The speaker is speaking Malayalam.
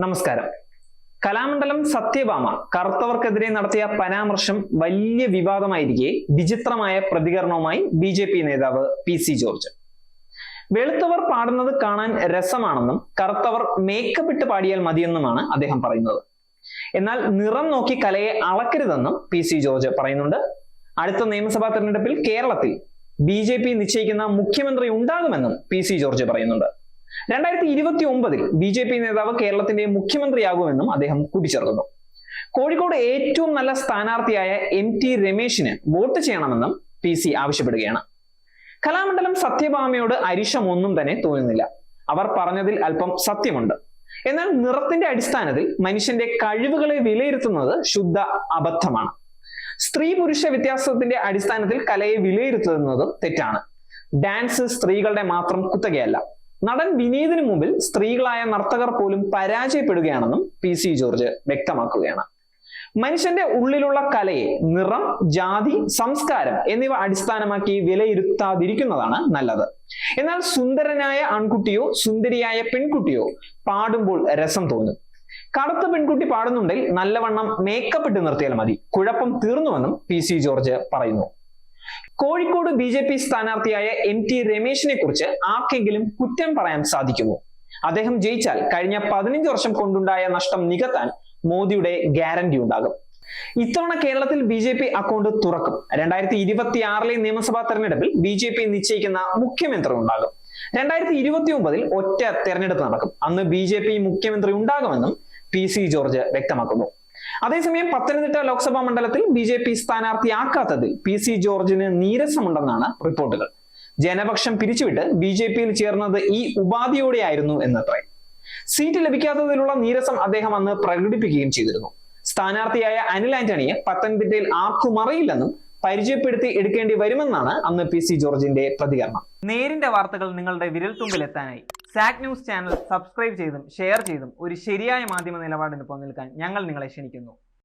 നമസ്കാരം. കലാമണ്ഡലം സത്യഭാമ കറുത്തവർക്കെതിരെ നടത്തിയ പരാമർശം വലിയ വിവാദമായിരിക്കെ വിചിത്രമായ പ്രതികരണവുമായി ബി ജെ പി നേതാവ് പി സി ജോർജ്. വെളുത്തവർ പാടുന്നത് കാണാൻ രസമാണെന്നും കറുത്തവർ മേക്കപ്പ് ഇട്ട് പാടിയാൽ മതിയെന്നുമാണ് അദ്ദേഹം പറയുന്നത്. എന്നാൽ നിറം നോക്കി കലയെ അളക്കരുതെന്നും പി സി ജോർജ് പറയുന്നുണ്ട്. അടുത്ത നിയമസഭാ തെരഞ്ഞെടുപ്പിൽ കേരളത്തിൽ ബി ജെ പി നിശ്ചയിക്കുന്ന മുഖ്യമന്ത്രി ഉണ്ടാകുമെന്നും പി സി ജോർജ് പറയുന്നുണ്ട്. രണ്ടായിരത്തി ഇരുപത്തി ഒമ്പതിൽ ബി ജെ പി നേതാവ് കേരളത്തിന്റെ മുഖ്യമന്ത്രിയാകുമെന്നും അദ്ദേഹം കൂട്ടിച്ചേർക്കുന്നു. കോഴിക്കോട് ഏറ്റവും നല്ല സ്ഥാനാർത്ഥിയായ എം ടി രമേശിന് വോട്ട് ചെയ്യണമെന്നും പി സി ആവശ്യപ്പെടുകയാണ്. കലാമണ്ഡലം സത്യഭാമയോട് അരിശം ഒന്നും തന്നെ തോന്നുന്നില്ല. അവർ പറഞ്ഞതിൽ അല്പം സത്യമുണ്ട്. എന്നാൽ നിറത്തിന്റെ അടിസ്ഥാനത്തിൽ മനുഷ്യന്റെ കഴിവുകളെ വിലയിരുത്തുന്നത് ശുദ്ധ അബദ്ധമാണ്. സ്ത്രീ പുരുഷ വ്യത്യാസത്തിന്റെ അടിസ്ഥാനത്തിൽ കലയെ വിലയിരുത്തുന്നത് തെറ്റാണ്. ഡാൻസ് സ്ത്രീകളുടെ മാത്രം കുത്തകയല്ല. നടൻ വിനീതിന് മുമ്പിൽ സ്ത്രീകളായ നർത്തകർ പോലും പരാജയപ്പെടുകയാണെന്നും പി സി ജോർജ് വ്യക്തമാക്കുകയാണ്. മനുഷ്യന്റെ ഉള്ളിലുള്ള കലയെ നിറം ജാതി സംസ്കാരം എന്നിവ അടിസ്ഥാനമാക്കി വിലയിരുത്താതിരിക്കുന്നതാണ് നല്ലത്. എന്നാൽ സുന്ദരനായ ആൺകുട്ടിയോ സുന്ദരിയായ പെൺകുട്ടിയോ പാടുമ്പോൾ രസം തോന്നും. കറുത്ത പെൺകുട്ടി പാടുന്നുണ്ടെങ്കിൽ നല്ലവണ്ണം മേക്കപ്പ് ഇട്ട് നിർത്തിയാൽ മതി. കുഴപ്പം തീർന്നുവെന്നും പി സി ജോർജ് പറയുന്നു. കോഴിക്കോട് ബി ജെ പി സ്ഥാനാർത്ഥിയായ എം ടി രമേശിനെ കുറിച്ച് ആർക്കെങ്കിലും കുറ്റം പറയാൻ സാധിക്കുമോ? അദ്ദേഹം ജയിച്ചാൽ കഴിഞ്ഞ പതിനഞ്ച് വർഷം കൊണ്ടുണ്ടായ നഷ്ടം നികത്താൻ മോദിയുടെ ഗ്യാരണ്ടി ഉണ്ടാകും. ഇത്തവണ കേരളത്തിൽ ബി ജെ പി അക്കൗണ്ട് തുറക്കും. രണ്ടായിരത്തി ഇരുപത്തി ആറിലെ നിയമസഭാ തെരഞ്ഞെടുപ്പിൽ ബി ജെ പി നിശ്ചയിക്കുന്ന മുഖ്യമന്ത്രി ഉണ്ടാകും. രണ്ടായിരത്തി ഇരുപത്തി ഒമ്പതിൽ ഒറ്റ തെരഞ്ഞെടുപ്പ് നടക്കും. അന്ന് ബി ജെ പി മുഖ്യമന്ത്രി ഉണ്ടാകുമെന്നും പി സി ജോർജ് വ്യക്തമാക്കുന്നു. അതേസമയം പത്തനംതിട്ട ലോക്സഭാ മണ്ഡലത്തിൽ ബി ജെ പി സ്ഥാനാർത്ഥിയാക്കാത്തതിൽ പി സി ജോർജിന് നീരസമുണ്ടെന്നാണ് റിപ്പോർട്ടുകൾ. ജനപക്ഷം പിരിച്ചുവിട്ട് ബി ജെ പിയിൽ ചേർന്നത് ഈ ഉപാധിയോടെയായിരുന്നു എന്നത്രേ. സീറ്റ് ലഭിക്കാത്തതിലുള്ള നീരസം അദ്ദേഹം അന്ന് പ്രകടിപ്പിക്കുകയും ചെയ്തിരുന്നു. സ്ഥാനാർത്ഥിയായ അനിൽ ആന്റണിയെ പത്തനംതിട്ടയിൽ ആർക്കും അറിയില്ലെന്നും പരിചയപ്പെടുത്തി എടുക്കേണ്ടി വരുമെന്നാണ് അന്ന് പി സി ജോർജിന്റെ പ്രതികരണം. നേരിന്റെ വാർത്തകൾ നിങ്ങളുടെ വിരൽത്തുമ്പിൽ എത്താനായി. സാക് ന്യൂസ് ചാനൽ സബ്സ്ക്രൈബ് ചെയ്തും ഷെയർ ചെയ്തും ഒരു ശരിയായ മാധ്യമ നിലപാടിനൊപ്പം നിൽക്കാൻ ഞങ്ങൾ നിങ്ങളെ ക്ഷണിക്കുന്നു.